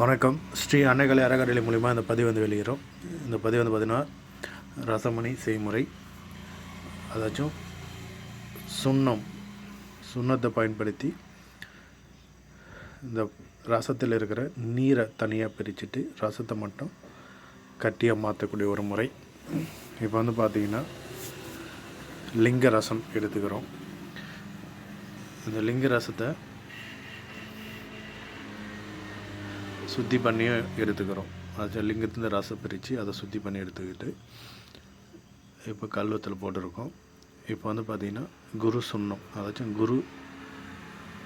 வணக்கம். ஸ்ரீ அன்னைகளை அறக்கட்டளை மூலிமா இந்த பதிவு வந்து வெளியிடும் இந்த பதிவு வந்து பார்த்திங்கன்னா ரசமணி செய்முறை அதாச்சும் சுண்ணம் சுண்ணத்தை பயன்படுத்தி இந்த ரசத்தில் இருக்கிற நீரை தனியாக பிரிச்சுட்டு ரசத்தை மட்டும் கட்டியாக மாற்றக்கூடிய ஒரு முறை. இப்போ வந்து பார்த்திங்கன்னா லிங்க ரசம் எடுத்துக்கிறோம். இந்த லிங்க ரசத்தை சுத்தி பண்ணியும் எடுத்துக்கிறோம். அது லிங்கத்துலேருந்து ரசம் பிரித்து அதை சுத்தி பண்ணி எடுத்துக்கிட்டு இப்போ கல்வத்தில் போட்டிருக்கோம். இப்போ வந்து பார்த்திங்கன்னா குரு சுண்ணம். அதாச்சும் குரு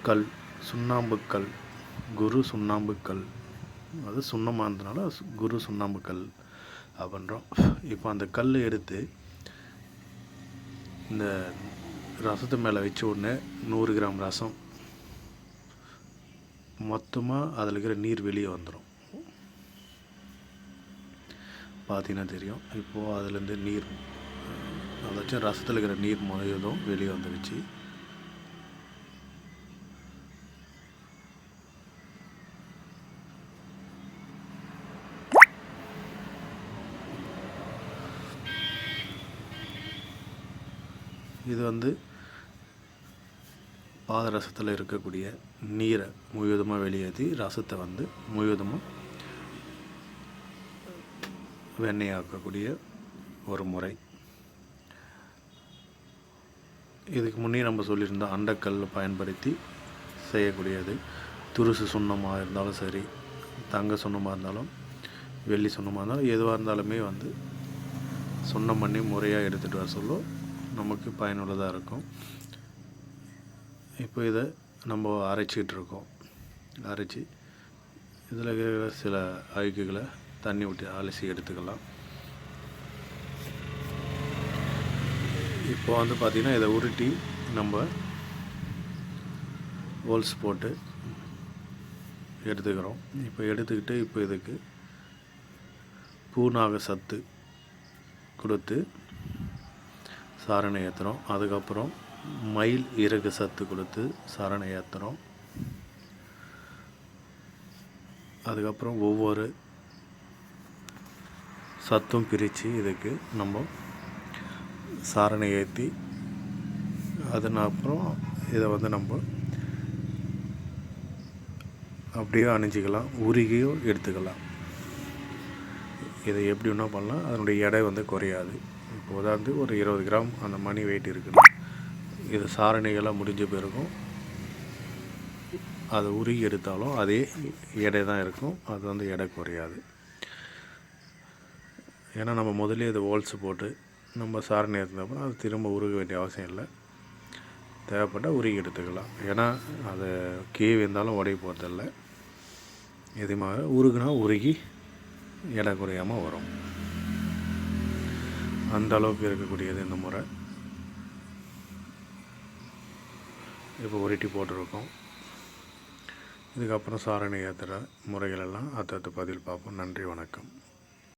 கல் சுண்ணாம்புக்கல் குரு சுண்ணாம்புக்கல் அது சுண்ணமாக இருந்தனால குரு சுண்ணாம்புக்கல் அப்படின்றோம் இப்போ அந்த கல் எடுத்து இந்த ரசத்து மேலே வச்ச உடனே நூறு கிராம் ரசம் மொத்தமாக அதில் இருக்கிற நீர் வெளியே வந்துடும் பார்த்தீங்கன்னா தெரியும். இப்போது அதுலேருந்து நீர் அதாச்சும் ரசத்தில் இருக்கிற நீர் முறையதும் வெளியே வந்துடுச்சு இது வந்து பாதரசத்தில் இருக்கக்கூடிய நீரை முழுவதுமாக வெளியேற்றி ரசத்தை வந்து முழுவதுமாக வெண்ணெயாக்கக்கூடிய ஒரு முறை. இதுக்கு முன்னே நம்ம சொல்லியிருந்த அண்டக்கல் பயன்படுத்தி செய்யக்கூடியது. துருசு சுண்ணமாக இருந்தாலும் சரி தங்க சுண்ணமாக இருந்தாலும் வெள்ளி சுண்ணமாக இருந்தாலும் எதுவாக இருந்தாலுமே வந்து சுண்ணம் பண்ணி முறையாக எடுத்துகிட்டு வர சொல்ல நமக்கு பயனுள்ளதாக இருக்கும். இப்போ இதை நம்ம அரைச்சிக்கிட்டு இருக்கோம். அரைச்சி இதில் இருக்கிற சில அழுக்குகளை தண்ணி விட்டு அலசி எடுத்துக்கலாம். இப்போ வந்து பார்த்திங்கன்னா இதை உருட்டி நம்ம ஹோல்ஸ் போட்டு எடுத்துக்கிறோம். இப்போ எடுத்துக்கிட்டு இப்போ இதுக்கு பூநாக சத்து கொடுத்து சாரணை ஏற்றுறோம் அதுக்கப்புறம் மயில் இறகு சத்து கொடுத்து சரணை ஏற்றுறோம் அதுக்கப்புறம் ஒவ்வொரு சத்தும் பிரித்து இதுக்கு நம்ம சாரணை ஏற்றி அதனப்புறம் அப்புறம் இதை வந்து நம்ம அப்படியே அணிஞ்சிக்கலாம். உருகியும் எடுத்துக்கலாம். இதை எப்படி வேணால் பண்ணலாம். அதனுடைய எடை வந்து குறையாது. இப்போ உதாரணத்து ஒரு இருபது கிராம் அந்த மணி வெயிட் இருக்குன்னா இது சாரணிகளாக முடிஞ்ச பிறகும் அதை உருகி எடுத்தாலும் அதே எடை தான் இருக்கும். அது வந்து எடை குறையாது. ஏன்னா நம்ம முதலே இதை ஹோல்ஸ் போட்டு நம்ம சாரணி ஏற்றினப்பறம் அது திரும்ப உருக வேண்டிய அவசியம் இல்லை. தேவைப்பட்டால் உருகி எடுத்துக்கலாம். ஏன்னா அது கீழே இருந்தாலும் உடைய போகிறதில்ல எதுமாக உருகுனா உருகி எடை குறையாமல் வரும். அந்த அளவுக்கு இருக்கக்கூடியது இந்த முறை. இப்போ உருட்டி போட்டிருக்கோம். இதுக்கப்புறம் சாரணை ஏற்றுற முறைகளெல்லாம் அடுத்தடுத்து பதில் பார்ப்போம். நன்றி வணக்கம்.